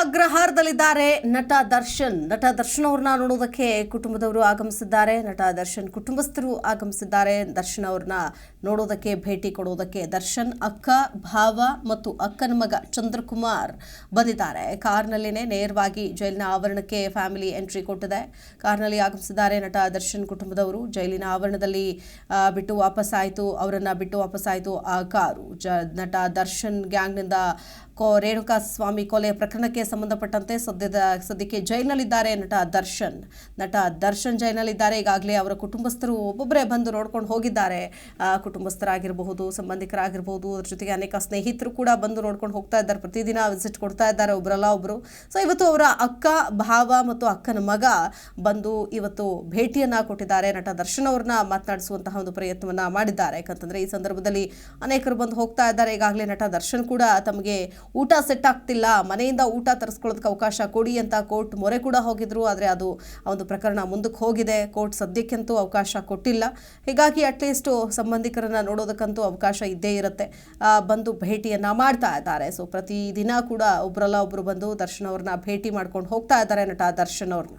ಅಗ್ರಹಾರದಲ್ಲಿದ್ದಾರೆ ನಟ ದರ್ಶನ್. ನಟ ದರ್ಶನ್ ಅವ್ರನ್ನ ನೋಡೋದಕ್ಕೆ ಕುಟುಂಬದವರು ಆಗಮಿಸಿದ್ದಾರೆ. ನಟ ದರ್ಶನ್ ಕುಟುಂಬಸ್ಥರು ಆಗಮಿಸಿದ್ದಾರೆ. ದರ್ಶನ್ ಅವ್ರನ್ನ ನೋಡೋದಕ್ಕೆ, ಭೇಟಿ ಕೊಡೋದಕ್ಕೆ ದರ್ಶನ್, ಅಕ್ಕ, ಭಾವ ಮತ್ತು ಅಕ್ಕನ ಮಗ ಚಂದ್ರಕುಮಾರ್ ಬಂದಿದ್ದಾರೆ. ಕಾರ್ನಲ್ಲಿನೇ ನೇರವಾಗಿ ಜೈಲಿನ ಆವರಣಕ್ಕೆ ಫ್ಯಾಮಿಲಿ ಎಂಟ್ರಿ ಕೊಟ್ಟಿದೆ. ಕಾರ್ನಲ್ಲಿ ಆಗಮಿಸಿದ್ದಾರೆ ನಟ ದರ್ಶನ್ ಕುಟುಂಬದವರು. ಜೈಲಿನ ಆವರಣದಲ್ಲಿ ಬಿಟ್ಟು ವಾಪಸ್ ಆಯಿತು. ಅವರನ್ನ ಬಿಟ್ಟು ವಾಪಸ್ ಆಯಿತು ಆ ಕಾರು. ಜ, ನಟ ದರ್ಶನ್ ಗ್ಯಾಂಗ್ನಿಂದ ಕೋ ರೇಣುಕಾ ಸ್ವಾಮಿ ಕೊಲೆ ಪ್ರಕರಣಕ್ಕೆ ಸಂಬಂಧಪಟ್ಟಂತೆ ಸದ್ಯದ, ಸದ್ಯಕ್ಕೆ ಜೈಲಿನಲ್ಲಿದ್ದಾರೆ ನಟ ದರ್ಶನ್. ನಟ ದರ್ಶನ್ ಜೈಲಿನಲ್ಲಿದ್ದಾರೆ. ಈಗಾಗಲೇ ಅವರ ಕುಟುಂಬಸ್ಥರು ಒಬ್ಬೊಬ್ಬರೇ ಬಂದು ನೋಡ್ಕೊಂಡು ಹೋಗಿದ್ದಾರೆ. ಕುಟುಂಬಸ್ಥರಾಗಿರಬಹುದು ಸಂಬಂಧಿಕರಾಗಿರ್ಬೋದು ಅದ್ರ ಜೊತೆಗೆ ಅನೇಕ ಸ್ನೇಹಿತರು ಕೂಡ ಬಂದು ನೋಡ್ಕೊಂಡು ಹೋಗ್ತಾ ಇದ್ದಾರೆ. ಪ್ರತಿದಿನ ವಿಸಿಟ್ ಕೊಡ್ತಾ ಇದ್ದಾರೆ ಒಬ್ಬರಲ್ಲ ಒಬ್ಬರು ಸೊ ಇವತ್ತು ಅವರ ಅಕ್ಕ, ಭಾವ ಮತ್ತು ಅಕ್ಕನ ಮಗ ಬಂದು ಇವತ್ತು ಭೇಟಿಯನ್ನ ಕೊಟ್ಟಿದ್ದಾರೆ. ನಟ ದರ್ಶನ್ ಅವ್ರನ್ನ ಮಾತನಾಡಿಸುವಂತಹ ಒಂದು ಪ್ರಯತ್ನವನ್ನ ಮಾಡಿದ್ದಾರೆ. ಯಾಕಂತಂದ್ರೆ ಈ ಸಂದರ್ಭದಲ್ಲಿ ಅನೇಕರು ಬಂದು ಹೋಗ್ತಾ ಇದ್ದಾರೆ. ಈಗಾಗಲೇ ನಟ ದರ್ಶನ್ ಕೂಡ ತಮಗೆ ಊಟ ಸೆಟ್ ಆಗ್ತಿಲ್ಲ. ಮನೆಯಿಂದ ಊಟ ತರಿಸ್ಕೊಳ್ಳೋದಕ್ಕೆ ಅವಕಾಶ ಕೊಡಿ ಅಂತ ಕೋರ್ಟ್ ಮೊರೆ ಕೂಡ ಹೋಗಿದ್ರು. ಆದರೆ ಅದು ಒಂದು ಪ್ರಕರಣ ಮುಂದಕ್ಕೆ ಹೋಗಿದೆ. ಕೋರ್ಟ್ ಸದ್ಯಕ್ಕೆಂತೂ ಅವಕಾಶ ಕೊಟ್ಟಿಲ್ಲ. ಹೀಗಾಗಿ ಅಟ್ಲೀಸ್ಟ್ ಸಂಬಂಧಿಕರನ್ನ ನೋಡೋದಕ್ಕಂತೂ ಅವಕಾಶ ಇದ್ದೇ ಇರುತ್ತೆ. ಬಂದು ಭೇಟಿಯನ್ನ ಮಾಡ್ತಾ ಇದ್ದಾರೆ. ಸೊ ಪ್ರತಿದಿನ ಕೂಡ ಒಬ್ಬರಲ್ಲ ಒಬ್ಬರು ಬಂದು ದರ್ಶನ್ ಅವ್ರನ್ನ ಭೇಟಿ ಮಾಡ್ಕೊಂಡು ಹೋಗ್ತಾ ಇದ್ದಾರೆ ನಟ ದರ್ಶನ್ ಅವ್ರನ್ನ.